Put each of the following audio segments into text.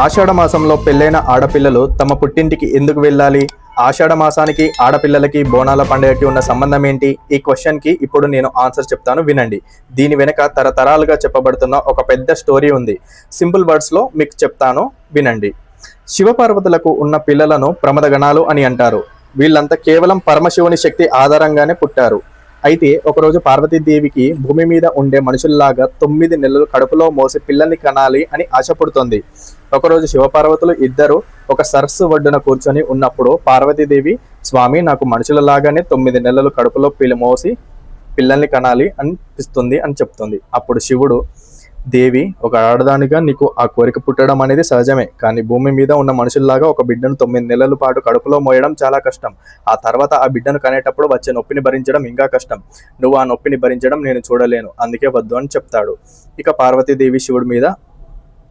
ఆషాఢ మాసంలో పెళ్ళైన ఆడపిల్లలు తమ పుట్టింటికి ఎందుకు వెళ్ళాలి? ఆషాఢ మాసానికి ఆడపిల్లలకి బోనాల పండుగకి ఉన్న సంబంధం ఏంటి? ఈ క్వశ్చన్కి ఇప్పుడు నేను ఆన్సర్ చెప్తాను వినండి. దీని వెనుక తరతరాలుగా చెప్పబడుతున్న ఒక పెద్ద స్టోరీ ఉంది. సింపుల్ వర్డ్స్లో మీకు చెప్తాను వినండి. శివపార్వతులకు ఉన్న పిల్లలను ప్రమదగణాలు అని అంటారు. వీళ్ళంతా కేవలం పరమశివుని శక్తి ఆధారంగానే పుట్టారు. అయితే ఒకరోజు పార్వతీదేవికి భూమి మీద ఉండే మనుషుల్లాగా తొమ్మిది నెలలు కడుపులో మోసి పిల్లల్ని కనాలి అని ఆశపడుతోంది. ఒకరోజు శివపార్వతులు ఇద్దరు ఒక సరస్సు ఒడ్డున కూర్చొని ఉన్నప్పుడు పార్వతీదేవి స్వామి నాకు మనుషులలాగానే తొమ్మిది నెలలు కడుపులో పిల్ల మోసి పిల్లల్ని కనాలి అనిపిస్తుంది అని చెప్తుంది. అప్పుడు శివుడు దేవి ఒక ఆడదానిగా నీకు ఆ కోరిక పుట్టడం అనేది సహజమే. కానీ భూమి మీద ఉన్న మనుషుల్లాగా ఒక బిడ్డను తొమ్మిది నెలల పాటు కడుపులో మోయడం చాలా కష్టం. ఆ తర్వాత ఆ బిడ్డను కనేటప్పుడు వచ్చే నొప్పిని భరించడం ఇంకా కష్టం. నువ్వు ఆ నొప్పిని భరించడం నేను చూడలేను. అందుకే వద్దు అని చెప్తాడు. ఇక పార్వతీదేవి శివుడి మీద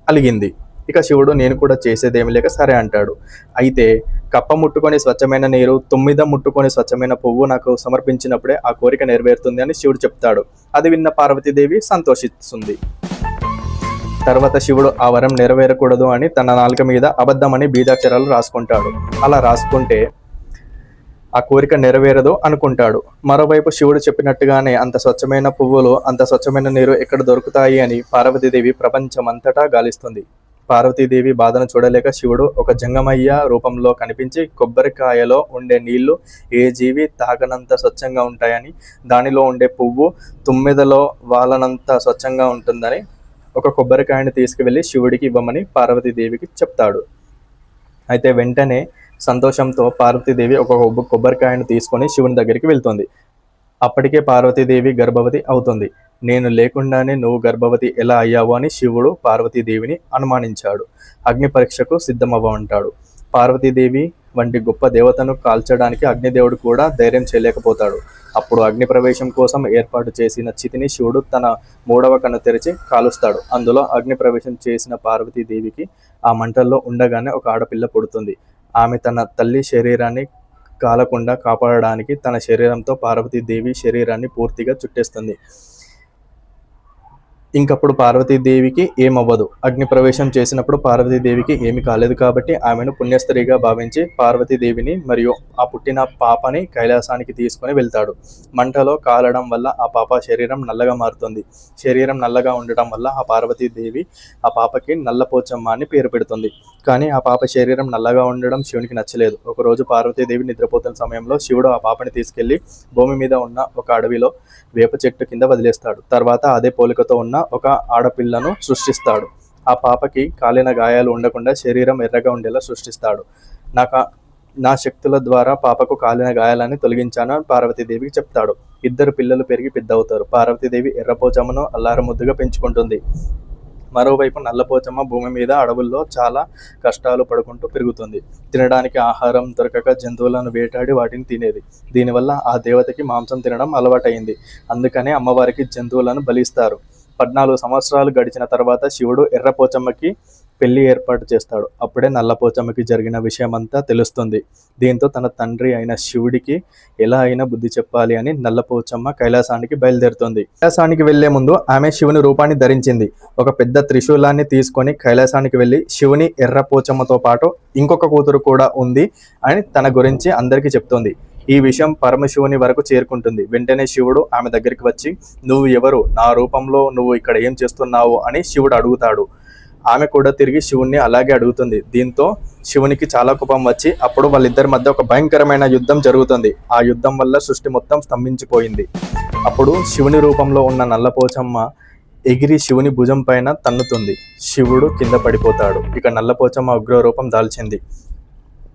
అలిగింది. ఇక శివుడు నేను కూడా చేసేదేమి లేక సరే అంటాడు. అయితే కప్ప ముట్టుకొని స్వచ్ఛమైన నీరు తొమ్మిద ముట్టుకొని స్వచ్ఛమైన పువ్వు నాకు సమర్పించినప్పుడే ఆ కోరిక నెరవేరుతుంది అని శివుడు చెప్తాడు. అది విన్న పార్వతీదేవి సంతోషిస్తుంది. తర్వాత శివుడు ఆ వరం నెరవేరకూడదు అని తన నాలుక మీద అబద్ధమని బీజాక్షరాలు రాసుకుంటాడు. అలా రాసుకుంటే ఆ కోరిక నెరవేరదు అనుకుంటాడు. మరోవైపు శివుడు చెప్పినట్టుగానే అంత స్వచ్ఛమైన పువ్వులు అంత స్వచ్ఛమైన నీరు ఎక్కడ దొరుకుతాయి అని పార్వతీదేవి ప్రపంచమంతటా గాలిస్తుంది. పార్వతీదేవి బాధను చూడలేక శివుడు ఒక జంగమయ్య రూపంలో కనిపించి కొబ్బరికాయలో ఉండే నీళ్ళు ఏ జీవి తాగనంత స్వచ్ఛంగా ఉంటాయని దానిలో ఉండే పువ్వు తుమ్మెదలో వాలనంత స్వచ్ఛంగా ఉంటుందని ఒక కొబ్బరికాయని తీసుకువెళ్ళి శివుడికి ఇవ్వమని పార్వతీదేవికి చెప్తాడు. అయితే వెంటనే సంతోషంతో పార్వతీదేవి ఒక కొబ్బరికాయను తీసుకొని శివుని దగ్గరికి వెళ్తుంది. అప్పటికే పార్వతీదేవి గర్భవతి అవుతుంది. నేను లేకుండానే నువ్వు గర్భవతి ఎలా అయ్యావు అని శివుడు పార్వతీదేవిని అనుమానించాడు. అగ్ని పరీక్షకు సిద్ధమవ్వమంటాడు. పార్వతీదేవి వంటి గొప్ప దేవతను కాల్చడానికి అగ్నిదేవుడు కూడా ధైర్యం చేయలేకపోతాడు. అప్పుడు అగ్ని ప్రవేశం కోసం ఏర్పాటు చేసిన చితిని శివుడు తన మూడవ కన్ను తెరిచి కాలుస్తాడు. అందులో అగ్ని ప్రవేశం చేసిన పార్వతీదేవికి ఆ మంటల్లో ఉండగానే ఒక ఆడపిల్ల పుడుతుంది. ఆమె తన తల్లి శరీరాన్ని కాలకుండా కాపాడడానికి తన శరీరంతో పార్వతీదేవి శరీరాన్ని పూర్తిగా చుట్టేస్తుంది. ఇంకప్పుడు పార్వతీదేవికి ఏమవ్వదు. అగ్ని ప్రవేశం చేసినప్పుడు పార్వతీదేవికి ఏమి కాలేదు కాబట్టి ఆమెను పుణ్యస్త్రీగా భావించి పార్వతీదేవిని మరియు ఆ పుట్టిన పాపని కైలాసానికి తీసుకుని వెళ్తాడు. మంటలో కాలడం వల్ల ఆ పాప శరీరం నల్లగా మారుతుంది. శరీరం నల్లగా ఉండటం వల్ల ఆ పార్వతీదేవి ఆ పాపకి నల్లపోచమ్మ అని పేరు పెడుతుంది. కానీ ఆ పాప శరీరం నల్లగా ఉండడం శివునికి నచ్చలేదు. ఒకరోజు పార్వతీదేవి నిద్రపోతున్న సమయంలో శివుడు ఆ పాపని తీసుకెళ్ళి భూమి మీద ఉన్న ఒక అడవిలో వేప చెట్టు కింద వదిలేస్తాడు. తర్వాత అదే పోలికతో ఉన్న ఒక ఆడపిల్లను సృష్టిస్తాడు. ఆ పాపకి కాలిన గాయాలు ఉండకుండా శరీరం ఎర్రగా ఉండేలా సృష్టిస్తాడు. నాకు నా శక్తుల ద్వారా పాపకు కాలిన గాయాలని తొలగించానని పార్వతీదేవికి చెప్తాడు. ఇద్దరు పిల్లలు పెరిగి పెద్ద అవుతారు పార్వతీదేవి ఎర్రపోచమ్మను అల్లారముద్దుగా పెంచుకుంటుంది. మరోవైపు నల్లపోచమ్మ భూమి మీద అడవుల్లో చాలా కష్టాలు పడుకుంటూ పెరుగుతుంది. తినడానికి ఆహారం దొరకక జంతువులను వేటాడి వాటిని తినేది. దీనివల్ల ఆ దేవతకి మాంసం తినడం అలవాటైంది. అందుకనే అమ్మవారికి జంతువులను బలిస్తారు. పద్నాలుగు సంవత్సరాలు గడిచిన తర్వాత శివుడు ఎర్రపోచమ్మకి పెళ్ళి ఏర్పాటు చేస్తాడు. అప్పుడే నల్లపోచమ్మకి జరిగిన విషయమంతా తెలుస్తుంది. దీంతో తన తండ్రి అయిన శివుడికి ఎలా అయినా బుద్ధి చెప్పాలి అని నల్లపోచమ్మ కైలాసానికి బయలుదేరుతుంది. కైలాసానికి వెళ్ళే ముందు ఆమె శివుని రూపాన్ని ధరించింది. ఒక పెద్ద త్రిశూలాన్ని తీసుకొని కైలాసానికి వెళ్ళి శివుని ఎర్రపోచమ్మతో పాటు ఇంకొక కూతురు కూడా ఉంది అని తన గురించి అందరికీ చెప్తోంది. ఈ విషయం పరమశివుని వరకు చేరుకుంటుంది. వెంటనే శివుడు ఆమె దగ్గరికి వచ్చి నువ్వు ఎవరు? నా రూపంలో నువ్వు ఇక్కడ ఏం చేస్తున్నావు? అని శివుడు అడుగుతాడు. ఆమె కూడా తిరిగి శివుణ్ణి అలాగే అడుగుతుంది. దీంతో శివునికి చాలా కోపం వచ్చి అప్పుడు వాళ్ళిద్దరి మధ్య ఒక భయంకరమైన యుద్ధం జరుగుతుంది. ఆ యుద్ధం వల్ల సృష్టి మొత్తం స్తంభించిపోయింది. అప్పుడు శివుని రూపంలో ఉన్న నల్లపోచమ్మ ఎగిరి శివుని భుజం పైన తన్నుతుంది. శివుడు కింద పడిపోతాడు. ఇక నల్లపోచమ్మ ఉగ్ర రూపం దాల్చింది.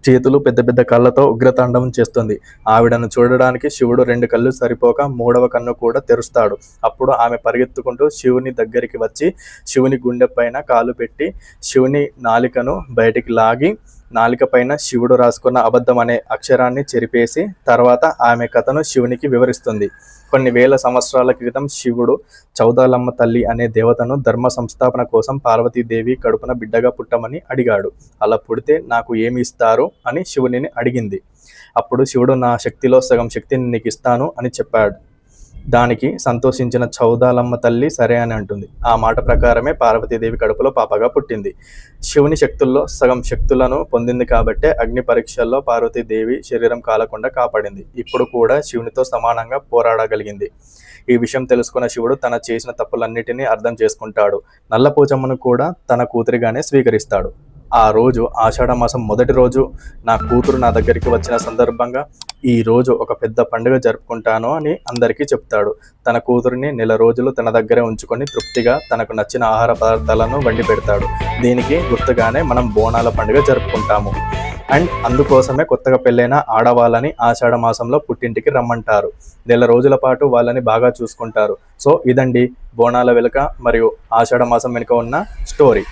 చేతులు పెద్ద పెద్ద కళ్ళతో ఉగ్రతాండవం చేస్తుంది. ఆవిడను చూడడానికి శివుడు రెండు కళ్ళు సరిపోక మూడవ కన్ను కూడా తెరుస్తాడు. అప్పుడు ఆమె పరిగెత్తుకుంటూ శివుని దగ్గరికి వచ్చి శివుని గుండె పైన కాలు పెట్టి శివుని నాలికను బయటికి లాగి నాలిక పైన శివుడు రాసుకున్న అబద్ధం అనే అక్షరాన్ని చెరిపేసి తర్వాత ఆమె కథను శివునికి వివరిస్తుంది. కొన్ని వేల సంవత్సరాల క్రితం శివుడు చౌదాలమ్మ తల్లి అనే దేవతను ధర్మ సంస్థాపన కోసం పార్వతీదేవి కడుపున బిడ్డగా పుట్టమని అడిగాడు. అలా పుడితే నాకు ఏమి ఇస్తారు? అని శివునిని అడిగింది. అప్పుడు శివుడు నా శక్తిలో సగం శక్తిని నీకు ఇస్తాను అని చెప్పాడు. దానికి సంతోషించిన చౌదాలమ్మ తల్లి సరే అని అంటుంది. ఆ మాట ప్రకారమే పార్వతీదేవి కడుపులో పాపగా పుట్టింది. శివుని శక్తుల్లో సగం శక్తులను పొందింది కాబట్టే అగ్ని పరీక్షల్లో పార్వతీదేవి శరీరం కాలకుండా కాపాడింది. ఇప్పుడు కూడా శివునితో సమానంగా పోరాడగలిగింది. ఈ విషయం తెలుసుకున్న శివుడు తన చేసిన తప్పులన్నిటినీ అర్థం చేసుకుంటాడు. నల్లపోచమ్మను కూడా తన కూతురిగానే స్వీకరిస్తాడు. ఆ రోజు ఆషాఢ మాసం మొదటి రోజు నా కూతురు నా దగ్గరికి వచ్చిన సందర్భంగా ఈ రోజు ఒక పెద్ద పండుగ జరుపుకుంటాను అని అందరికీ చెప్తాడు. తన కూతురిని నెల రోజులు తన దగ్గరే ఉంచుకొని తృప్తిగా తనకు నచ్చిన ఆహార పదార్థాలను వండి పెడతాడు. దీనికి గుర్తుగానే మనం బోనాల పండుగ జరుపుకుంటాము. అండ్ అందుకోసమే కొత్తగా పెళ్ళైన ఆడవాళ్ళని ఆషాఢ మాసంలో పుట్టింటికి రమ్మంటారు. నెల రోజుల పాటు వాళ్ళని బాగా చూసుకుంటారు. సో ఇదండి బోనాల వెనుక మరియు ఆషాఢ మాసం వెనుక ఉన్న స్టోరీ.